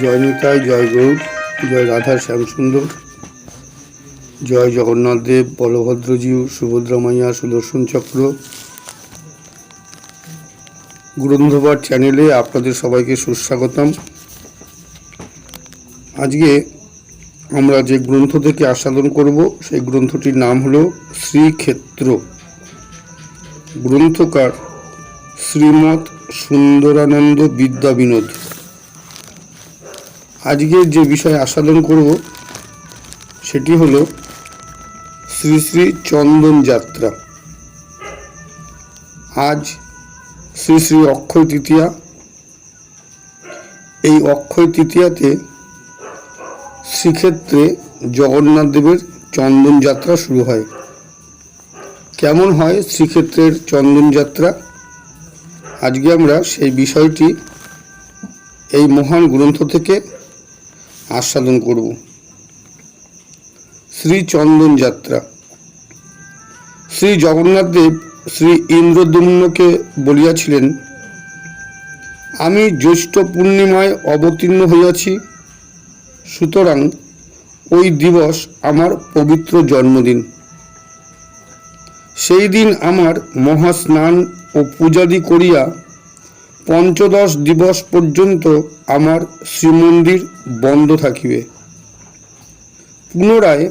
জয় নিতাই, জয় গৌর, জয় রাধা শ্যামসুন্দর, জয় জগন্নাথ দেব সুভদ্রা মাইয়া, সুদর্শন চক্র। গ্রন্থপাঠ চ্যানেলে আপনাদের সবাইকে সুস্বাগতম। আজকে আমরা যে গ্রন্থ থেকে আস্বাদন করব, সেই গ্রন্থটির নাম হলো শ্রীক্ষেত্র। গ্রন্থকার শ্রীমৎ সুন্দরানন্দ বিদ্যা বিনোদ আজকে যে বিষয়ে আস্বাদন করব, সেটি হলো শ্রী শ্রী চন্দন যাত্রা। আজ শ্রী শ্রী অক্ষয় তৃতীয়া। এই অক্ষয় তৃতীয়াতে শ্রীক্ষেত্রে জগন্নাথ দেবের চন্দন যাত্রা শুরু হয়। কেমন হয় শ্রীক্ষেত্রের চন্দন যাত্রা? আজকে আমরা সেই বিষয়টি এই মহান গ্রন্থ থেকে আস্বাদন করব। শ্রী চন্দন যাত্রা। শ্রী জগন্নাথ দেব শ্রী ইন্দ্রদুম্নকে বলিয়াছিলেন, আমি জ্যৈষ্ঠ পূর্ণিমায় অবতীর্ণ হইয়াছি, সুতরাং ওই দিবস আমার পবিত্র জন্মদিন। সেই দিন আমার মহাস্নান ও পূজাদি করিয়া পঞ্চদশ দিবস পর্যন্ত আমার শ্রীমন্দির বন্ধ থাকিবে। পুনরায়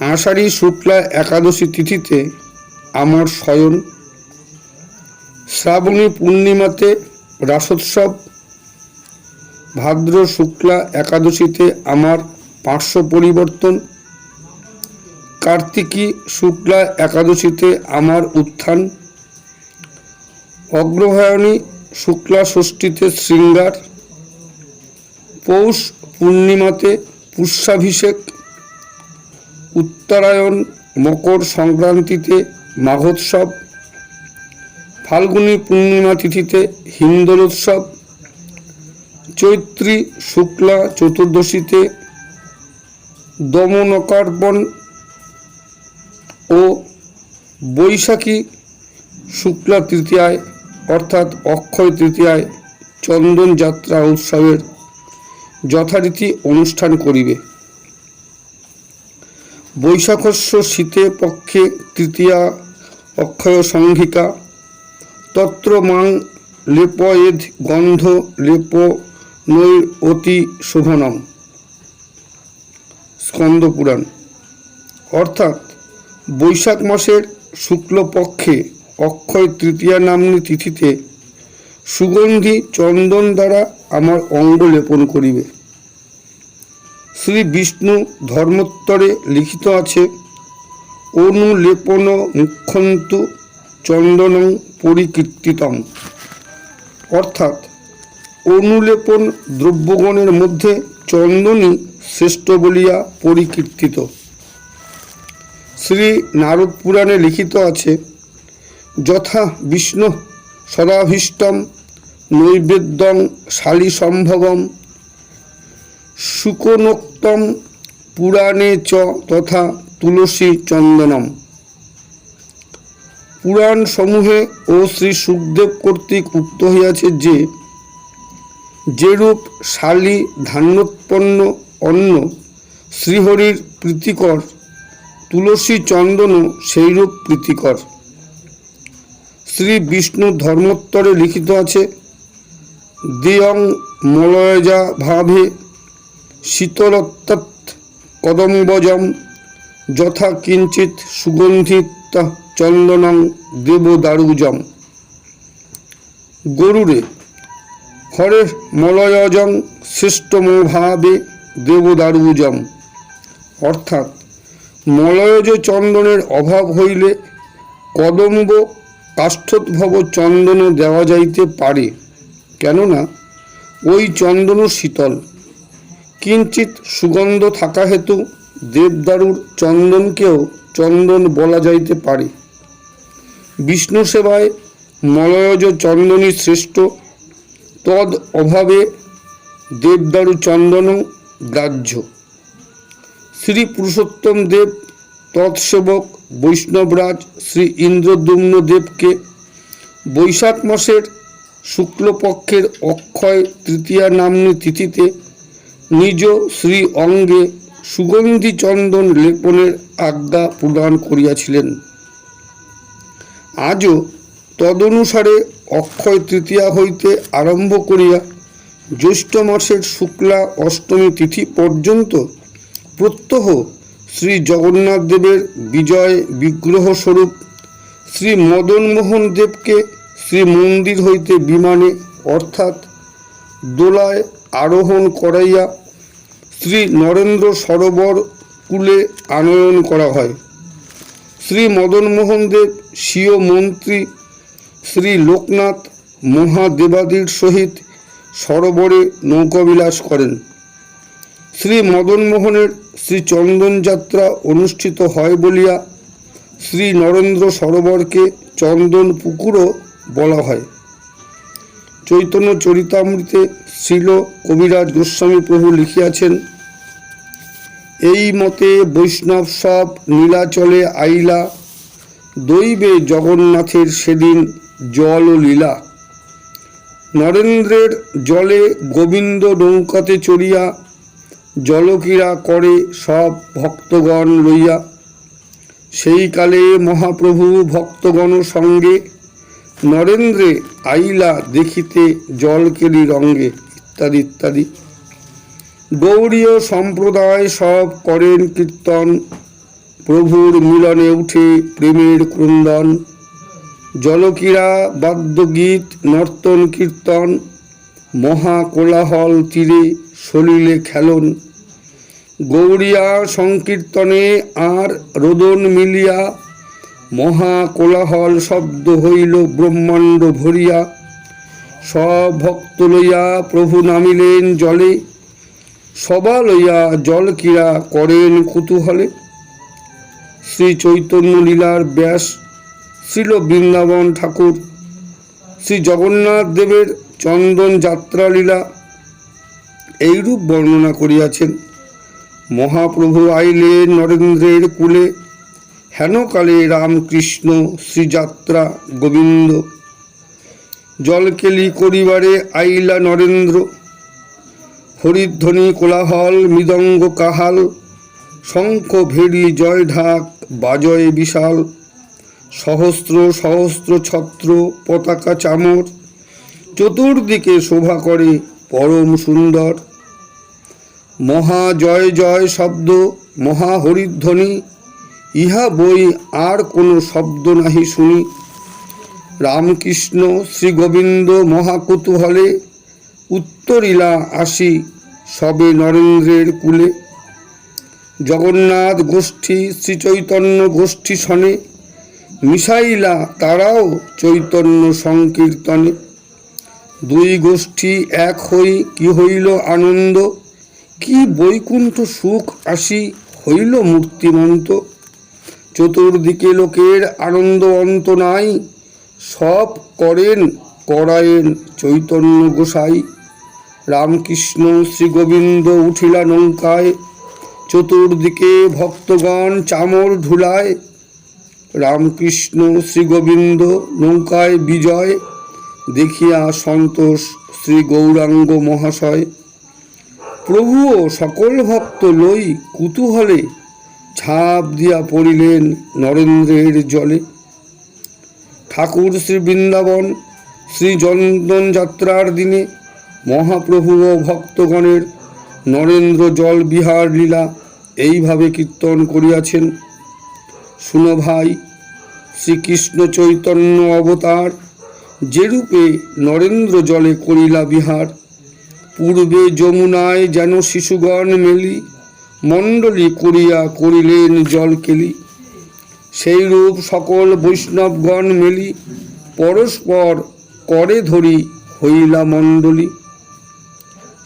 আষাঢ়ী শুক্লা একাদশী তিথিতে আমার শয়ন। শ্রাবণী পূর্ণিমাতে রাসোৎসব। ভাদ্র শুক্লা একাদশীতে আমার পার্শ্ব পরিবর্তন। কার্তিকী শুক্লা একাদশীতে আমার উত্থান। অগ্রহায়ণী শুক্লা ষষ্ঠীতে শৃঙ্গার, পৌষ পূর্ণিমাতে পুষ্যাভিষেক, উত্তরায়ণ মকর সংক্রান্তিতে মাঘোৎসব, ফাল্গুনী পূর্ণিমা তিথিতে হিন্দোলোৎসব, চৈত্রী শুক্লা চতুর্দশীতে দমনকার্বণ ও বৈশাখী শুক্লা তৃতীয়ায় অর্থাৎ অক্ষয় তৃতীয়ায় চন্দন যাত্রা উৎসবের যথারীতি অনুষ্ঠান করিবে। বৈশাখস্য শীতে পক্ষে তৃতীয়া অক্ষয় সংহিকা তত্র মাং লেপয়েদ গন্ধ লেপ নৈর অতি শোভনম। স্কন্দ পুরাণ। অর্থাৎ বৈশাখ মাসের শুক্লপক্ষে অক্ষয় তৃতীয়া নাম্নী তিথিতে সুগন্ধি চন্দন দ্বারা আমার অঙ্গ লেপন করিবে। শ্রী বিষ্ণু ধর্মোত্তরে লিখিত আছে অনুলেপন মুখ্যন্তু চন্দনং পরিকীর্তিতম। অর্থাৎ অনুলেপন দ্রব্যগণের মধ্যে চন্দনই শ্রেষ্ঠ বলিয়া পরিকীর্তিত। শ্রী নারদ পুরাণে লিখিত আছে যথা বিষ্ণু সদাভীষ্টম নৈবেদ্যং শালীসম্ভবম। শুকনোক্তম পুরাণে চ তথা তুলসী চন্দনম। পুরাণ সমূহে ও শ্রী সুখদেব কর্তৃক উক্ত হইয়াছে যে, যেরূপ শালি ধান্যোৎপন্ন অন্ন শ্রীহরির প্রীতিকর, তুলসী চন্দনও সেইরূপ প্রীতিকর। শ্রী বিষ্ণু ধর্মোত্তরে লিখিত আছে, দিয়ং মলয়জা ভাবে শীতলত্তৎ কদম্বজম যথা কিঞ্চিত সুগন্ধিত চন্দনং দেবদারুজম। গরুরে, হরে মলয়জং শ্রেষ্ঠমোভাবে দেবদারুজম। অর্থাৎ মলয়জ চন্দনের অভাব হইলে কদম্ব কাষ্ঠোদ্ভব চন্দনও দেওয়া যাইতে পারে, কেননা ওই চন্দন শীতল। কিঞ্চিত সুগন্ধ থাকা হেতু দেবদারুর চন্দনকেও চন্দন বলা যাইতে পারে। বিষ্ণু সেবায় মলয়জ চন্দনই শ্রেষ্ঠ। তদ অভাবে দেবদারু চন্দনও গ্রাহ্য। শ্রী পুরুষোত্তম দেব তৎসেবক বৈষ্ণবরাজ শ্রী ইন্দ্রদুম্ন দেবকে বৈশাখ মাসের শুক্লপক্ষের অক্ষয় তৃতীয়া নাম্নী তিথিতে নিজ শ্রী অঙ্গে সুগন্ধি চন্দন লেপনের আজ্ঞা প্রদান করিয়াছিলেন। আজও তদনুসারে অক্ষয় তৃতীয়া হইতে আরম্ভ করিয়া জ্যৈষ্ঠ মাসের শুক্লা অষ্টমী তিথি পর্যন্ত প্রত্যহ শ্রী জগন্নাথ দেবের বিজয় বিগ্রহ স্বরূপ, শ্রী মদনমোহন দেবকে শ্রী মন্দির হইতে বিমানে, অর্থাৎ দোলায় আরোহণ করাইয়া শ্রী নরেন্দ্র সরোবর কূলে আনয়ন করা হয়। শ্রী মদনমোহন দেব, স্বীয় মন্ত্রী শ্রী লোকনাথ মহাদেবাদির সহিত সরোবরে নৌকাবিলাস করেন। শ্রী মদনমোহনের শ্রী চন্দন যাত্রা অনুষ্ঠিত হয় বলিয়া শ্রী নরেন্দ্র সরোবরকে চন্দন পুকুরও বলা হয়। চৈতন্য চরিতামৃতে শ্রীল কবিরাজ গোস্বামী প্রভু লিখিয়াছেন, এই মতে বৈষ্ণব সব নীলাচলে আইলা, দৈবে জগন্নাথের সেদিন জল ও লীলা। নরেন্দ্রের জলে গোবিন্দ নৌকাতে চড়িয়া জলক্রীড়া করে সব ভক্তগণ লইয়া। সেই কালে মহাপ্রভু ভক্তগণ সঙ্গে নরেন্দ্রে আইলা দেখিতে জলকেলি রঙ্গে, ইত্যাদি ইত্যাদি। গৌরীয় সম্প্রদায় সব করেন কীর্তন। প্রভুর মিলনে উঠে প্রেমের ক্রন্দন। জলক্রীড়া বাদ্যগীত, নর্তন কীর্তন, মহা কোলাহল তীরে সলিলে খেলন। গৌরিয়া সংকীর্তনে আর রোদন মিলিয়া মহা কোলাহল শব্দ হইল ব্রহ্মাণ্ড ভরিয়া। সব ভক্ত লইয়া প্রভু নামিলেন জলে, সবা লইয়া জল ক্রীড়া করেন কুতূহলে। শ্রী চৈতন্য লীলার ব্যাস ছিল বৃন্দাবন ঠাকুর, শ্রী জগন্নাথ দেবের চন্দন যাত্রা লীলা এইরূপ বর্ণনা করিয়াছেন। মহাপ্রভু আইলে নরেন্দ্রের কুলে। হেনকালে রামকৃষ্ণ শ্রীযাত্রা গোবিন্দ। জলকেলি করিবারে আইলা নরেন্দ্র। হরিধ্বনি কোলাহল মৃদঙ্গ কাহাল। শঙ্খ ভেড়ি জয় ঢাক বাজয় বিশাল। সহস্র সহস্র ছত্র পতাকা চামর। চতুর্দিকে শোভা করে পরম সুন্দর। মহা জয় জয় শব্দ, মহা হরিধ্বনি, ইহা বই আর কোনো শব্দ নাহি শুনি। রামকৃষ্ণ শ্রীগোবিন্দ মহাকুতূহলে উত্তরিলা আসি সবে নরেন্দ্রের কুলে। জগন্নাথ গোষ্ঠী শ্রীচৈতন্য গোষ্ঠী সনে, মিশাইলা তারাও চৈতন্য সংকীর্তনে। দুই গোষ্ঠী এক হই কি হইল আনন্দ? কি বৈকুণ্ঠ সুখ আসি হইল মূর্তিমন্ত? চতুর্দিকে লোকের আনন্দ অন্ত নাই, সব করেন করায়েন চৈতন্য গোসাই। রামকৃষ্ণ শ্রী গোবিন্দ উঠিলা নৌকায়, চতুর্দিকে ভক্তগণ চামর ধুলায় রামকৃষ্ণ শ্রী গোবিন্দ নৌকায় বিজয়, দেখিয়া সন্তোষ শ্রী গৌরাঙ্গ মহাশয়। প্রভুও সকল ভক্ত লই কুতূহলে ছাপ দিয়া পড়িলেন নরেন্দ্রের জলে। ঠাকুর শ্রী বৃন্দাবন শ্রী চন্দন যাত্রার দিনে মহাপ্রভু ও ভক্তগণের নরেন্দ্র জল বিহার লীলা এইভাবে কীর্তন করিয়াছেন। শুনো ভাই, শ্রীকৃষ্ণ চৈতন্য অবতার, যেরূপে নরেন্দ্র জলে করিলা বিহার পূর্বে যমুনায় যেন শিশুগণ মেলি, মণ্ডলী করিয়া করিলেন জল কেলি। সেই রূপ সকল বৈষ্ণবগণ মেলি, পরস্পর করে ধরি হইলা মণ্ডলী।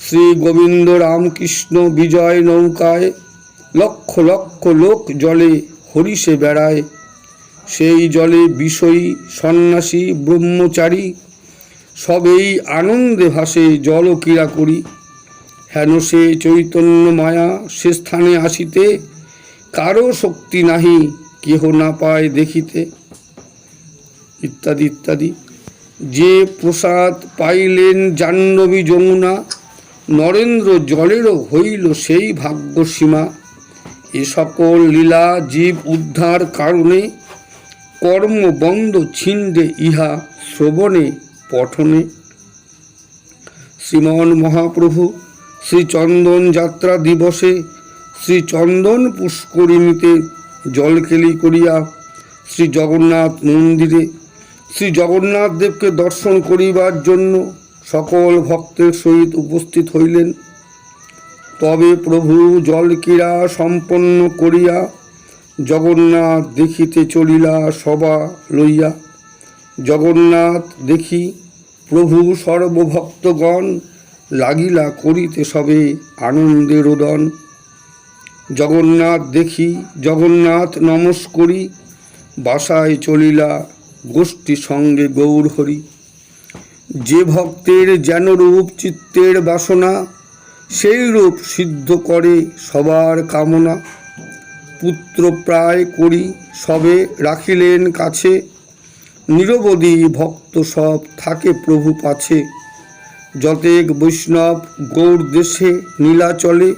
শ্রী গোবিন্দ রামকৃষ্ণ বিজয় নৌকায় লক্ষ লক্ষ লোক জলে হরিষে বেড়ায়। সেই জলে বিষয়ী সন্ন্যাসী, ব্রহ্মচারী সবেই আনন্দে ভাসে জল ক্রীড়া করি। হেন সে চৈতন্য মায়া সে স্থানে আসিতে, কারও শক্তি নাহি কেহ না পায় দেখিতে। ইত্যাদি ইত্যাদি। যে প্রসাদ পাইলেন জাহ্নবী যমুনা, নরেন্দ্র জলেরও হইল সেই ভাগ্যসীমা এ সকল লীলা জীব উদ্ধার কারণে কর্মবন্ধ ছিন্দে ইহা শ্রবণে পঠনে। শ্রীমন মহাপ্রভু শ্রী চন্দন যাত্রা দিবসে শ্রী চন্দন পুষ্করিণীতে জলকেলি করিয়া শ্রী জগন্নাথ মন্দিরে শ্রী জগন্নাথ দেবকে দর্শন করিবার জন্য সকল ভক্তের সহিত উপস্থিত হইলেন। তবে প্রভু জলক্রীড়া সম্পন্ন করিয়া জগন্নাথ দেখিতে চলিলা সভা লইয়া। জগন্নাথ দেখি প্রভু সর্বভক্তগণ, লাগিলা করিতে সবে আনন্দে রোদন জগন্নাথ দেখি, জগন্নাথ নমস্করি, বাসায় চলিলা গোষ্ঠী সঙ্গে গৌর হরি। যে ভক্তের যেন রূপ চিত্তের বাসনা সেই রূপ সিদ্ধ করে সবার কামনা। পুত্র প্রায় করি, সবে রাখিলেন কাছে নিরবধি ভক্ত সব থাকে প্রভু পাছে। যতেক বৈষ্ণব গৌর দেশে নীলাচলে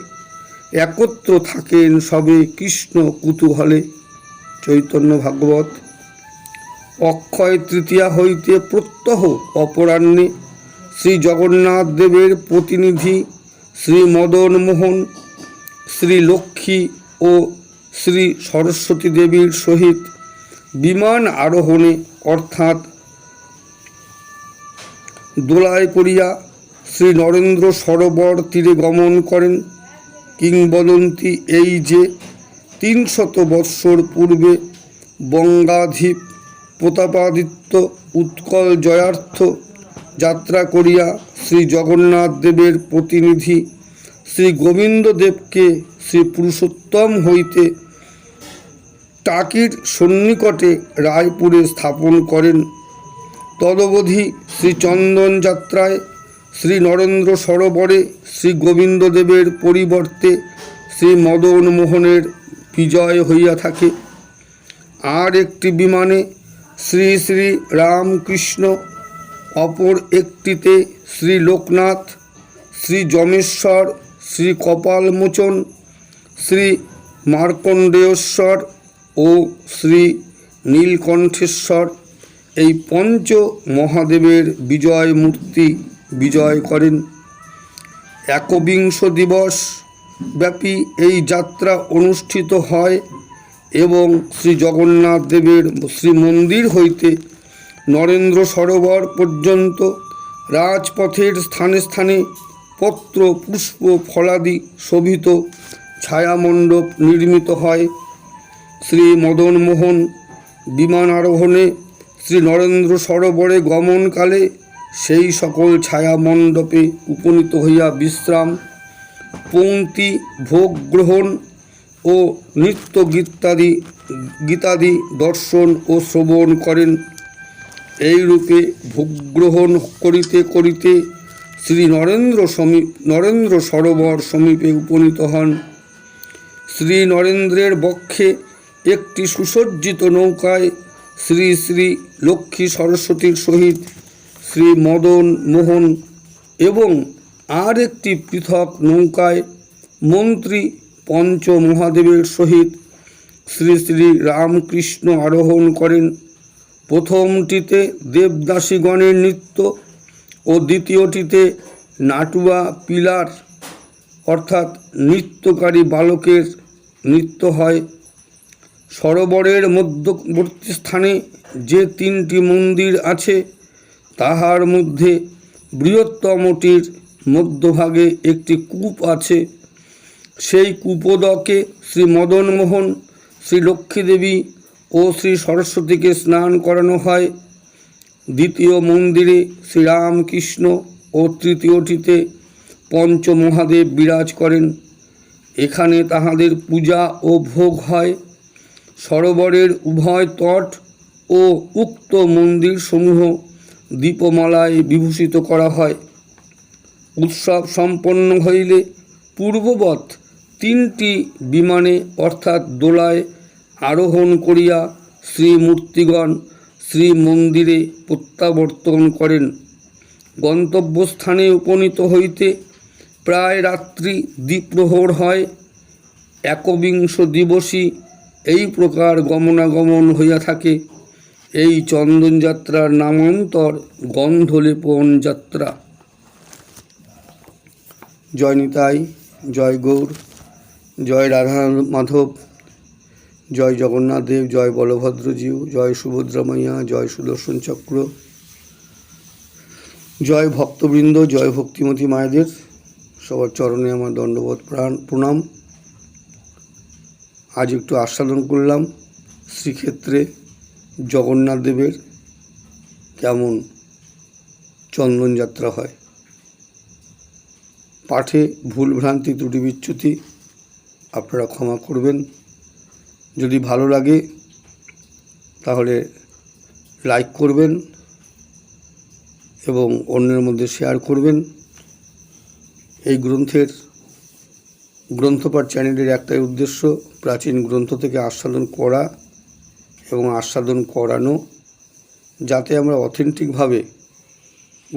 একত্র থাকেন সবে কৃষ্ণ কুতূহলে। চৈতন্য ভাগবত, অক্ষয় তৃতীয়া হইতে প্রত্যহ অপরাহ্নে শ্রী জগন্নাথ দেবের প্রতিনিধি শ্রী মদন মোহন, শ্রী লক্ষ্মী ও শ্রী সরস্বতী দেবীর সহিত বিমান আরোহণে অর্থাৎ দোলায় করিয়া শ্রী নরেন্দ্র সরোবর তীরে গমন করেন। কিংবদন্তি এই যে তিনশত বৎসর পূর্বে বঙ্গাধীপ প্রতাপাদিত্য উৎকল জয়ার্থ যাত্রা করিয়া শ্রী জগন্নাথ দেবের প্রতিনিধি শ্রী গোবিন্দ দেবকে শ্রী পুরুষোত্তম হইতে টাকির সন্নিকটে রায়পুরে স্থাপন করেন। তদবধি শ্রী চন্দন যাত্রায় শ্রী নরেন্দ্র সরোবরে শ্রী গোবিন্দদেবের পরিবর্তে শ্রী মদন মোহনের বিজয় হইয়া থাকে। আর একটি বিমানে শ্রী শ্রী রামকৃষ্ণ, অপর একটিতে শ্রী লোকনাথ, শ্রী যমেশ্বর, শ্রী কপালমোচন, শ্রী মার্কণ্ডেশ্বর ও শ্রী নীলকণ্ঠেশ্বর, এই পঞ্চ মহাদেবের বিজয় মূর্তি বিজয় করেন। একবিংশ দিবস ব্যাপী এই যাত্রা অনুষ্ঠিত হয় এবং শ্রী জগন্নাথ দেবের শ্রী মন্দির হইতে নরেন্দ্র সরোবর পর্যন্ত রাজপথের স্থানে স্থানে পত্র, পুষ্প, ফলাদি শোভিত ছায়ামণ্ডপ নির্মিত হয়। শ্রী মদন মোহন বিমান আরোহণে শ্রী নরেন্দ্র সরোবরে গমনকালে সেই সকল ছায়া মণ্ডপে উপনীত হইয়া বিশ্রাম পংক্তি ভোগ গ্রহণ ও নৃত্য গীতাদি গীতাদি দর্শন ও শ্রবণ করেন। এই রূপে ভোগগ্রহণ করিতে করিতে শ্রী নরেন্দ্র সমীপ নরেন্দ্র সরোবর সমীপে উপনীত হন। শ্রী নরেন্দ্রের বক্ষে একটি সুসজ্জিত নৌকায় শ্রী শ্রী লক্ষ্মী সরস্বতীর সহিত শ্রী মদন মোহন এবং আর একটি পৃথক নৌকায় মন্ত্রী পঞ্চ মহাদেবের সহিত শ্রী শ্রী রামকৃষ্ণ আরোহণ করেন। প্রথমটিতে দেবদাসীগণের নৃত্য ও দ্বিতীয়টিতে নাটুয়া পিলার, অর্থাৎ নৃত্যকারী বালকের নৃত্য হয়। সরোবরের মধ্যবর্তী স্থানে যে তিনটি মন্দির আছে, তাহার মধ্যে বৃহত্তমটির মধ্যভাগে একটি কূপ আছে। সেই কূপদকে শ্রী মদনমোহন শ্রী লক্ষ্মীদেবী ও শ্রী সরস্বতীকে স্নান করানো হয়। দ্বিতীয় মন্দিরে শ্রীরামকৃষ্ণ ও তৃতীয়টিতে পঞ্চমহাদেব বিরাজ করেন। এখানে তাহাদের পূজা ও ভোগ হয়। সরোবরের উভয় তট ও উক্ত মন্দিরসমূহ দীপমালায় বিভূষিত করা হয়। উৎসব সম্পন্ন হইলে পূর্ববৎ তিনটি বিমানে অর্থাৎ দোলায় আরোহণ করিয়া শ্রীমূর্তিগণ শ্রী মন্দিরে প্রত্যাবর্তন করেন। গন্তব্যস্থানে উপনীত হইতে প্রায় রাত্রি দ্বীপ্রহর হয়। একবিংশ দিবসই এই প্রকার গমনাগমন হইয়া থাকে। এই চন্দনযাত্রার নামান্তর গন্ধলেপন যাত্রা। জয় নিতাই, জয় গৌর, জয় রাধা মাধব, জয় জগন্নাথ দেব, জয় বলভদ্রজিউ, জয় সুভদ্রা মাইয়া, জয় সুদর্শন চক্র, জয় ভক্তবৃন্দ, জয় ভক্তিমতী মায়েদের। সবার চরণে আমার দণ্ডবোধ প্রাণ প্রণাম। আজ একটু আস্বাদন করলাম। শ্রীক্ষেত্রে জগন্নাথ দেবের কেমন চন্দনযাত্রা হয়। পাঠে ভুলভ্রান্তি ত্রুটি বিচ্যুতি আপনারা ক্ষমা করবেন। যদি ভালো লাগে তাহলে লাইক করবেন এবং অন্যের মধ্যে শেয়ার করবেন। এই গ্রন্থের গ্রন্থপাঠ চ্যানেলের একটাই উদ্দেশ্য প্রাচীন গ্রন্থ থেকে আস্বাদন করা এবং আস্বাদন করানো, যাতে আমরা অথেন্টিকভাবে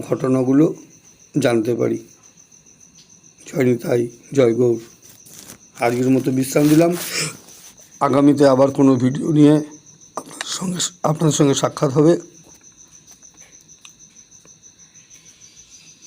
ঘটনাগুলো জানতে পারি। জয় নিতাই, জয় গৌর। আজকের মতো বিশ্রাম দিলাম। আগামীতে আবার কোনো ভিডিও নিয়ে আপনার সঙ্গে আপনার সঙ্গে সাক্ষাৎ হবে।